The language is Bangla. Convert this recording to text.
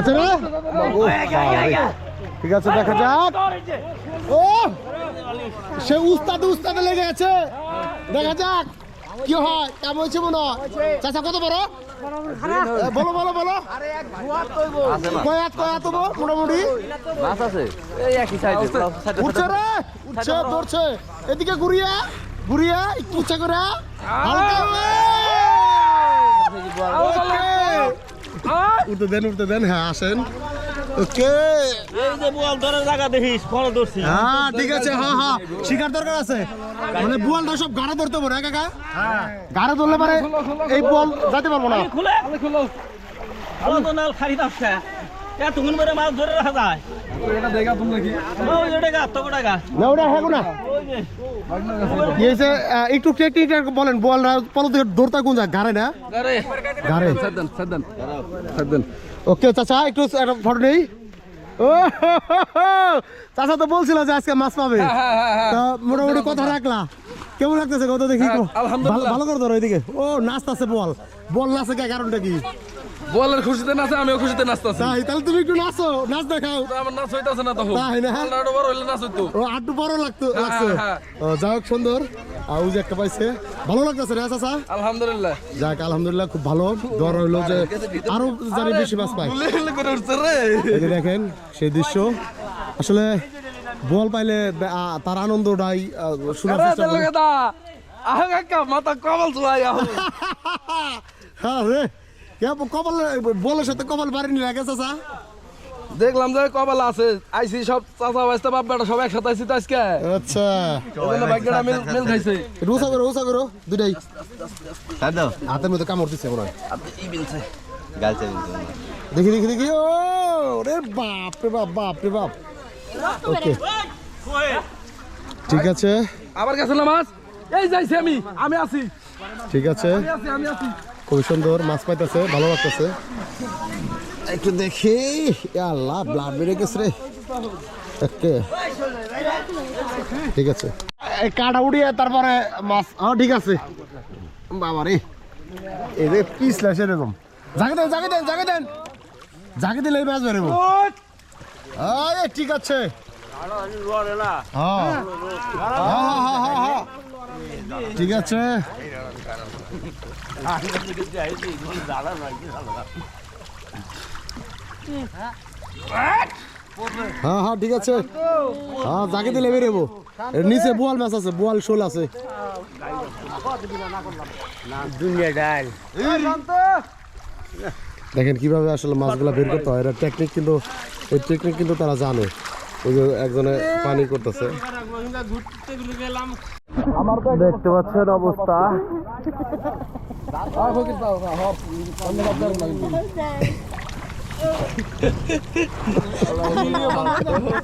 আছে বাবারে। ঠিক আছে, দেখা যাক। ও! সে উস্তাদে উস্তাদে লেগে আছে দেখা যাক, কি হয়, কেমন হয়েছে মনে হয়? চাচা, কত বড়? বলো বলো রে এদিকে ঘুরিয়া ঘুরিয়া, একটু উচ্চা করে হালকা ওকে উঠতে দেন উঠতে দেন। হ্যাঁ আসেন। ওকে। এই যে বল ধরে জায়গা দেখিস ফল ধরছি। হ্যাঁ ঠিক আছে হ্যাঁ হ্যাঁ। শিকার দরকার আছে। মানে বুয়ালটা সব গাড়ে ধরতে পারে হ্যাঁ গাড়ে ধরলে পারে এই বল যেতে পারব না। খুলে। তো নাল মাছ ধরে রাখা যায়। না ওটা হ্যাঁ না। ওই যে। কি হয়েছে? আহ, একটু টেকনিক বলেন বলরা পলো থেকে দৌড়তা কোন যায় গাড়ে না? গাড়ে। সাদ্দান সাদ্দান সাদ্দান ওকে চাচা একটু একটা ফটো নেই। চাচা তো বলছিল যে আজকে মাছ পাবে। তা মোটামুটি কথা রাখলা। কেমন লাগতেছে কত দেখি? ভালো ভালো করে ধরো এদিকে। ও নাচতেছে বল। বল নাচে কে কারণটা কি? বলের খুশিতে নাচে আমিও খুশিতে নাচতাছি। তাই তাহলে তুমি একটু নাচো নাচ দেখাও। আমার নাচ হইতাছে না তখন। তাই না? বলটা বড় হইলে নাচ হইতো। ও আটটু বড় লাগতো লাগছে। হ্যাঁ। ও, যাই হোক সুন্দর। আর যে একটা পাইছে। ভালো লাগতেছে রে চাচা? আলহামদুলিল্লাহ। যাক আলহামদুলিল্লাহ খুব ভালো। দর হইল যে আরও জানি বেশি মাছ পাই এই দেখেন সেই দৃশ্য। আসলে বল পাইলে তার আনন্দটাই শোনার আরে চেষ্টা করি। আহ কাকা মাথা কবল চলাই আহ হ্যাঁ রে। কপাল বলের সাথে কপাল বাড়িনি লাগে চাচা। দেখলাম যে কপাল আছে। আইসি সব চাচা বাইস্তা বাপ বেটা সব একসাথে আইসি তো আজকে। আচ্ছা। ভাগ্যটা মিল মিল খাইছে। রুসা করো রুসা করো দুটাই দাদা হাতের মধ্যে কামড় দিচ্ছে আপনি ই বিলছে গালছে বিলছে দেখি দেখি দেখি। ও রে বাপ রে বাপ বাপ রে বাপ। ওকে। ঠিক আছে। আবার গেছে না মাছ এই যাইছি আমি। আমি আছি। ঠিক আছে। আমি আছি আমি আছি। খুবই সুন্দর মাছ পাইতেছে ভালো লাগতেছে। একটু দেখি আল্লাহ ব্লাড বেড়ে গেছে রে। ওকে ঠিক আছে। এই কাটা উড়িয়ে তারপরে মাছ হ্যাঁ ঠিক আছে। বাবা রে। পিস লাসে এরকম জাগে দেন জাগে দেন জাগে দেন। জাগে দিলে মাছ বেরোবো। আরে ঠিক আছে। হ্যাঁ হ্যাঁ হ্যাঁ। ঠিক আছে। হ্যাঁ হ্যাঁ ঠিক আছে। হ্যাঁ জাগে দিলে বেরোবো। নিচে বোয়াল মাছ আছে, বোয়াল শোল আছে। দেখেন কীভাবে আসলে মাছগুলা বের করতে হয়। এটা টেকনিক কিন্তু, এই টেকনিক কিন্তু তারা জানে। ওই যে একজনে পানি করতেছে। দেখতে পাচ্ছেন অবস্থা। 아 거기 있다 아 건너 갑자기 막 이렇게.